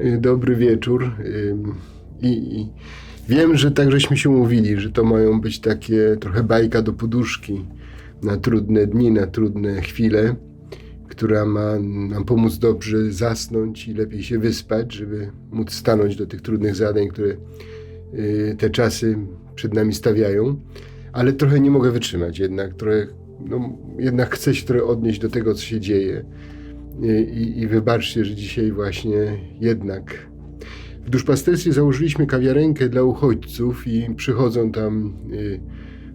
Y, Dobry wieczór. I, I wiem, że tak żeśmy się umówili, że to mają być takie trochę bajka do poduszki na trudne dni, na trudne chwile, która ma nam pomóc dobrze zasnąć i lepiej się wyspać, żeby móc stanąć do tych trudnych zadań, które y, te czasy przed nami stawiają. Ale trochę nie mogę wytrzymać jednak, trochę, no, jednak chcę się trochę odnieść do tego, co się dzieje. I, i, wybaczcie, że dzisiaj właśnie jednak w duszpasterstwie założyliśmy kawiarenkę dla uchodźców i przychodzą tam y,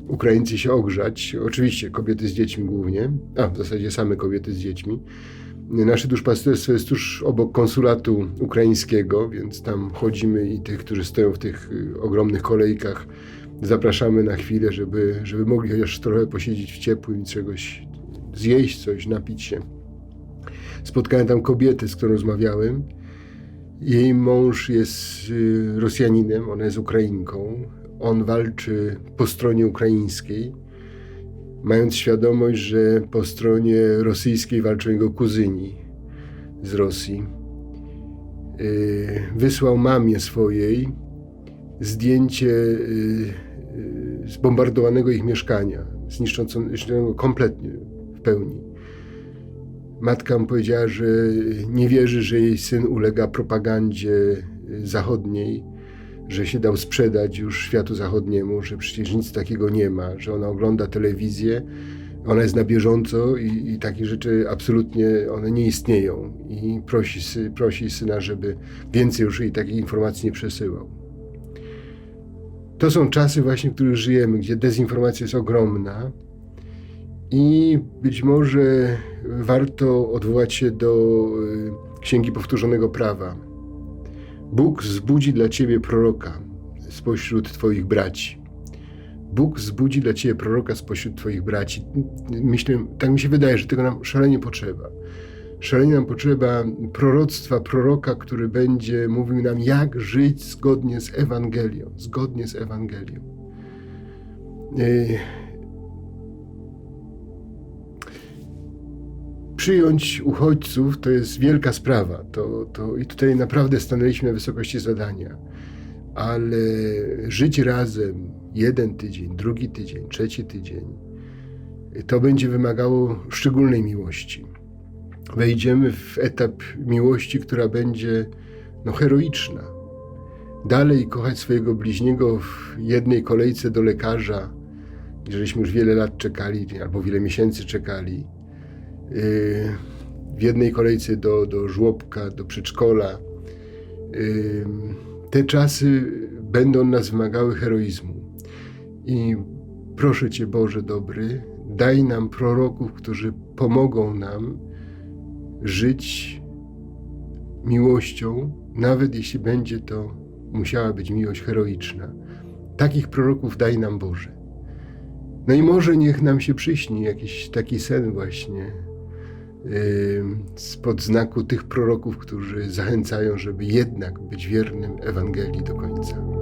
Ukraińcy się ogrzać. Oczywiście kobiety z dziećmi głównie, a w zasadzie same kobiety z dziećmi. Nasze duszpasterstwo jest tuż obok konsulatu ukraińskiego, więc tam chodzimy i tych, którzy stoją w tych y, ogromnych kolejkach, zapraszamy na chwilę, żeby, żeby mogli chociaż trochę posiedzieć w ciepłym czegoś zjeść, coś, napić się. Spotkałem tam kobietę, z którą rozmawiałem. Jej mąż jest y, Rosjaninem, ona jest Ukrainką. On walczy po stronie ukraińskiej, mając świadomość, że po stronie rosyjskiej walczą jego kuzyni z Rosji. Y, Wysłał mamie swojej zdjęcie y, zbombardowanego ich mieszkania, zniszczonego kompletnie, w pełni. Matka mu powiedziała, że nie wierzy, że jej syn ulega propagandzie zachodniej, że się dał sprzedać już światu zachodniemu, że przecież nic takiego nie ma, że ona ogląda telewizję, ona jest na bieżąco i, i takie rzeczy absolutnie one nie istnieją. I prosi, sy- prosi syna, żeby więcej już jej takich informacji nie przesyłał. To są czasy właśnie, w których żyjemy, gdzie dezinformacja jest ogromna. I być może warto odwołać się do y, Księgi Powtórzonego Prawa. Bóg zbudzi dla ciebie proroka spośród twoich braci. Bóg zbudzi dla ciebie proroka spośród twoich braci. Myślę, tak mi się wydaje, że tego nam szalenie potrzeba. Szalenie nam potrzeba proroctwa, proroka, który będzie mówił nam, jak żyć zgodnie z Ewangelią. Zgodnie z Ewangelią. Y, przyjąć uchodźców to jest wielka sprawa. To, to, I tutaj naprawdę stanęliśmy na wysokości zadania. Ale żyć razem jeden tydzień, drugi tydzień, trzeci tydzień, to będzie wymagało szczególnej miłości. Wejdziemy w etap miłości, która będzie no, heroiczna. Dalej kochać swojego bliźniego w jednej kolejce do lekarza, żeśmy już wiele lat czekali, albo wiele miesięcy czekali w jednej kolejce do, do żłobka, do przedszkola. Ym, Te czasy będą nas wymagały heroizmu. I proszę Cię, Boże dobry, daj nam proroków, którzy pomogą nam żyć miłością, nawet jeśli będzie to musiała być miłość heroiczna. Takich proroków daj nam Boże. No i może niech nam się przyśni jakiś taki sen właśnie spod znaku tych proroków, którzy zachęcają, żeby jednak być wiernym Ewangelii do końca.